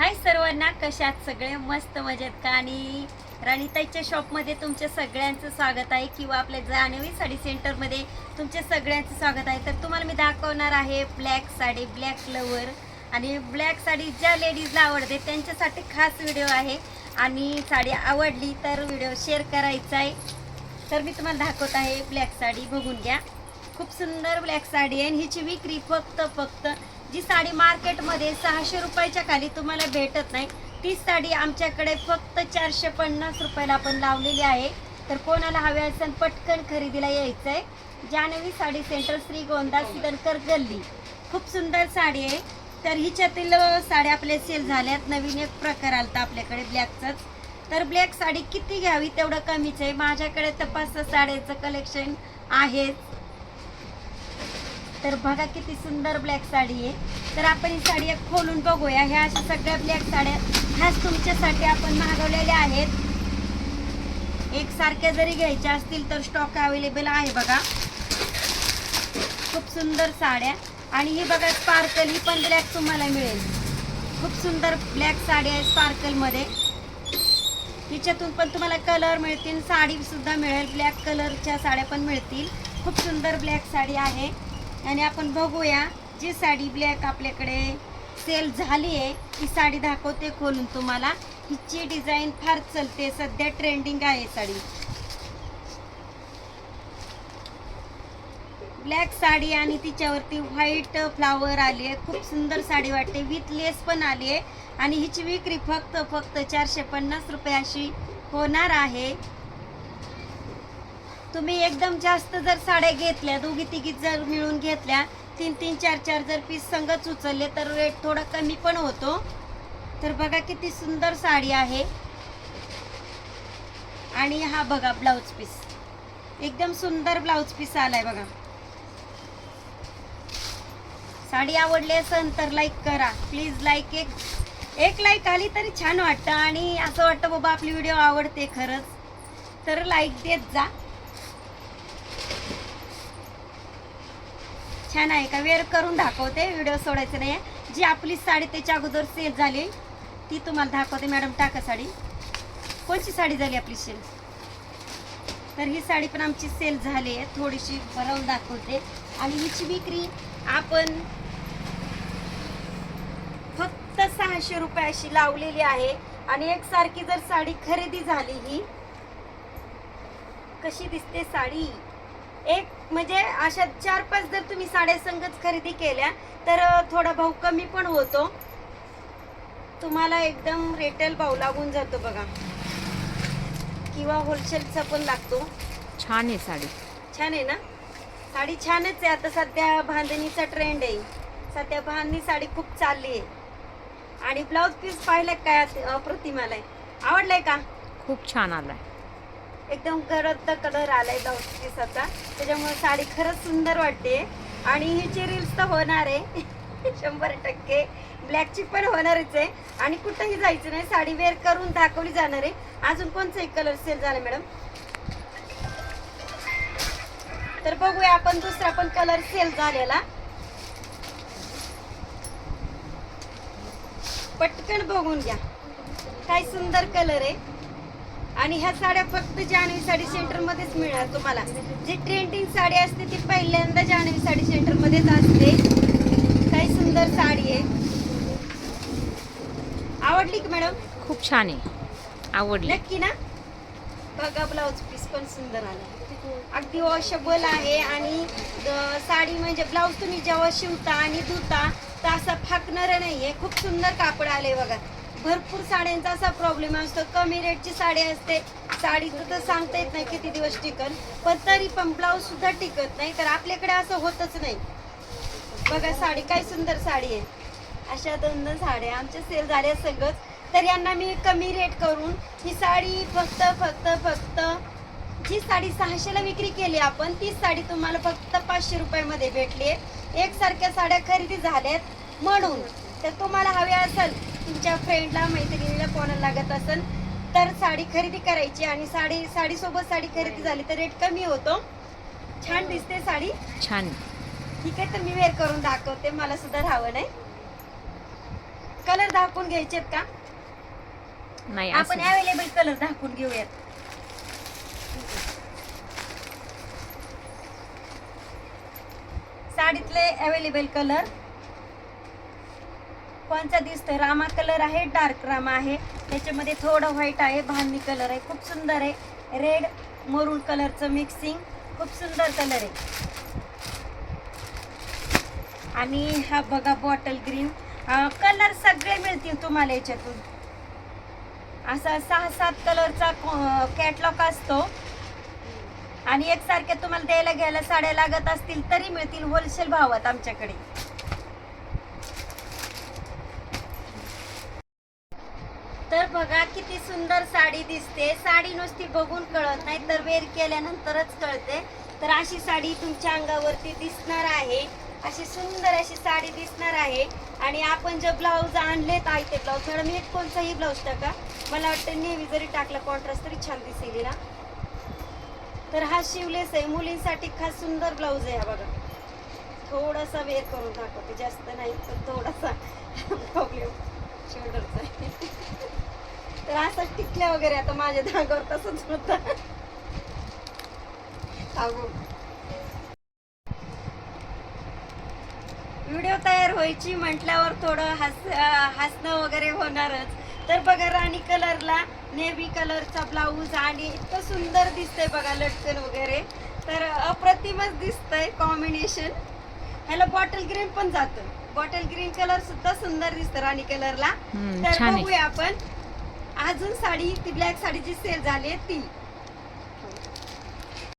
हाय सर्वांना कशात सगळे मस्त मजेत का? आणि राणीताईच्या शॉपमध्ये तुमच्या सगळ्यांचं स्वागत आहे किंवा आपल्या जाणवी साडी सेंटरमध्ये तुमच्या सगळ्यांचं स्वागत आहे. तर तुम्हाला मी दाखवणार आहे ब्लॅक साडी ब्लॅक लवर. आणि ब्लॅक साडी ज्या लेडीजला आवडते त्यांच्यासाठी खास व्हिडिओ आहे. आणि साडी आवडली तर व्हिडिओ शेअर करायचा आहे. तर मी तुम्हाला दाखवत आहे ब्लॅक साडी बघून घ्या. खूप सुंदर ब्लॅक साडी आहे आणि हिची विक्री फक्त फक्त जी साडी मार्केटमध्ये सहाशे रुपयाच्या खाली तुम्हाला भेटत नाही. तीच साडी आमच्याकडे फक्त चारशे पन्नास रुपयाला आपण लावलेली आहे. तर कोणाला हवे असेल पटकन खरेदीला यायचं आहे जानवी साडी सेंटर श्री गोंदा सिदनकर गल्ली. खूप सुंदर साडी आहे. तर हिच्यातील साड्या आपल्या सेल झाल्यात. नवीन एक प्रकार आलता आपल्याकडे ब्लॅकचाच तर ब्लॅक साडी किती घ्यावी तेवढं कमीच आहे. माझ्याकडे तर पाच साड्यांचं कलेक्शन आहेच. तर बघा किती सुंदर ब्लॅक साडी आहे. तर आपण ही साडी एक खोलून बघूया. ह्या अशा सगळ्या ब्लॅक साड्या ह्याच तुमच्यासाठी आपण मागवलेल्या आहेत. एक सारख्या जरी घ्यायच्या असतील तर स्टॉक अवेलेबल आहे बघा. खूप सुंदर साड्या. आणि ही बघा स्पार्कल ही पण ब्लॅक तुम्हाला मिळेल. खूप सुंदर ब्लॅक साडी आहे स्पार्कलमध्ये हिच्यातून पण तुम्हाला कलर मिळतील. साडीसुद्धा मिळेल. ब्लॅक कलरच्या साड्या पण मिळतील. खूप सुंदर ब्लॅक साडी आहे. आणि आपण बघूया जी साडी ब्लॅक आपल्याकडे सेल झाली आहे ही साडी दाखवते खोलून तुम्हाला. हिची डिझाईन फार चलते सध्या ट्रेंडिंग आहे साडी. ब्लॅक साडी आणि तिच्यावरती व्हाईट फ्लावर आली आहे. खूप सुंदर साडी वाटते. विथ लेस पण आली आहे. आणि हिची विक्री फक्त फक्त चारशे पन्नास रुपयाशी होणार आहे. तुम्ही एकदम जास्त जर साड्या घेतल्या दोघी तिघी जर मिळून घेतल्या तीन तीन चार चार जर पीस संगच उचलले तर रेट थोडा कमी पण होतो. तर बघा किती सुंदर साडी आहे. आणि हा बघा ब्लाऊज पीस एकदम सुंदर ब्लाऊज पीस आलाय बघा. साडी आवडली असेल तर लाईक करा. प्लीज लाईक एक एक लाईक आली तरी छान वाटतं. आणि असं वाटतं बाबा आपली व्हिडिओ आवडते खरंच. तर लाईक देत जा. छान आहे का? वेअर करून दाखवते व्हिडिओ सोडायचं नाही आहे जी आपली साडी त्याच्या अगोदर सेल झाली ती तुम्हाला दाखवते मॅडम टाका साडी. कोणची साडी झाली आपली सेल तर ही साडी पण आमची सेल झाली आहे. थोडीशी भरवून दाखवते. आणि हिची विक्री आपण फक्त सहाशे रुपये अशी लावलेली आहे. आणि एकसारखी जर साडी खरेदी झाली ही कशी दिसते साडी? एक म्हणजे अशा चार पाच जर तुम्ही साड्या संगच खरेदी केल्या तर थोडा भाव कमी पण होतो. तुम्हाला एकदम रिटेल भाव लागून जातो बघा. किंवा होलसेलचा पण लागतो. छान आहे साडी. छान आहे ना? साडी छानच आहे. आता सध्या बांधणीचा ट्रेंड आहे. सध्या बांधणी साडी खूप चालली आहे. आणि ब्लाऊज पीस पाहिलं काय आलाय आवडलाय का? खूप छान आलाय. एकदम गरद कलर आलाय ब्लाऊज पीसाचा त्याच्यामुळे साडी खरंच सुंदर वाटते. आणि हिची रील्स तर होणार आहे. शंभर टक्के. ब्लॅकची पण होणारच आहे. आणि कुठंही जायचं नाही. साडी वेअर करून दाखवली जाणार आहे. अजून कोणचाही कलर सेल झाला मॅडम तर बघूया आपण दुसरा पण कलर सेल झालेला. पटकन बघून घ्या. काय सुंदर कलर आहे. आणि ह्या साड्या फक्त जानवी साडी सेंटर मध्येच मिळणार तुम्हाला. जी ट्रेंडिंग साडी असते ती पहिल्यांदा जानवी साडी सेंटर मध्येच असते. काय सुंदर साडी आहे. आवडली का मॅडम? खूप छान आहे. आवडली. नक्की ना? बघा ब्लाऊज पीस पण सुंदर आला. अगदी वॉशेबल आहे आणि अं, साडी म्हणजे ब्लाऊज तुम्ही जेव्हा शिवता आणि धुता तर असा फाकणार नाहीये. खूप सुंदर कापड आले बघा. भरपूर साड्यांचा असा प्रॉब्लेम असतो. कमी रेटची साडी असते. साडीचं तर सांगता येत नाही किती दिवस टिकन पण तरी पण ब्लाऊज सुद्धा टिकत नाही. तर आपल्याकडे असं होतच नाही. बघा साडी काय सुंदर साडी आहे. अशा दोन दोन साड्या आमच्या सेल झाल्या सगळंच. तर यांना मी कमी रेट करून ही साडी फक्त फक्त फक्त जी साडी सहाशेला विक्री केली आपण तीच साडी तुम्हाला फक्त पाचशे रुपयामध्ये भेटली आहे. एकसारख्या साड्या खरेदी झाल्यात. म्हणून तर तुम्हाला हवे असेल तुमच्या फ्रेंडला मैत्रिणीला कोणाला लागत असेल तर साडी खरेदी करायची आणि साडी साडीसोबत साडी खरेदी झाली तर रेट कमी होतो. छान दिसते साडी. छान. ठीक आहे तर मी वेअर करून दाखवते. मला सुद्धा राहावं नाही कलर दाखवून घ्यायचेत का? नाही आपण अवेलेबल कलर दाखवून घेऊयात. साडीतले अवेलेबल कलर कोणचा दिसतोय? रामा कलर आहे डार्क रामा आहे. त्याच्यामध्ये थोडं व्हाईट आहे भांडी कलर आहे खूप सुंदर आहे. रेड मरून कलरचं मिक्सिंग खूप सुंदर कलर आहे. आणि हा बघा बॉटल ग्रीन कलर सगळे मिळतील तुम्हाला याच्यातून. असा सहा सात कलरचा कॅटलॉग असतो. आणि एकसारख्या तुम्हाला द्यायला घ्यायला साड्या लागत असतील तरी मिळतील होलसेल भावात आमच्याकडे. तर बघा किती सुंदर साडी दिसते. साडी नुसती बघून कळत नाही. तर वेअर केल्यानंतरच कळते. तर अशी साडी तुमच्या अंगावरती दिसणार आहे. अशी सुंदर अशी साडी दिसणार आहे. आणि आपण जे ब्लाऊज आणलेत आहे ते ब्लाऊज मॅडम हे कोणताही ब्लाऊज टाका. मला वाटतं नेहमी जरी टाकला कॉन्ट्रास्ट तरी छान दिसेल ना तर हा शिवलेस आहे. मुलींसाठी खास सुंदर ब्लाऊज आहे हा बघा. थोडासा वेअर करून दाखवते. जास्त नाही पण थोडासा प्रॉब्लेम शोल्डरचा आहे तर असं टिकल्या वगैरे आता माझ्या धागावर तसंच होत. व्हिडिओ तयार व्हायची म्हटल्यावर थोडं हस हसणं वगैरे होणारच. तर बघा राणी कलरला नेव्ही कलरचा ब्लाऊज आणि इतकं सुंदर दिसतंय बघा लटकन वगैरे. तर अप्रतिमच दिसतंय कॉम्बिनेशन ह्याला बॉटल ग्रीन पण जातं. बॉटल ग्रीन कलर सुद्धा सुंदर दिसतं राणी कलरला. तर बघूया आपण. अजून साडी ती ब्लॅक साडी जी सेल झाली आहे ती.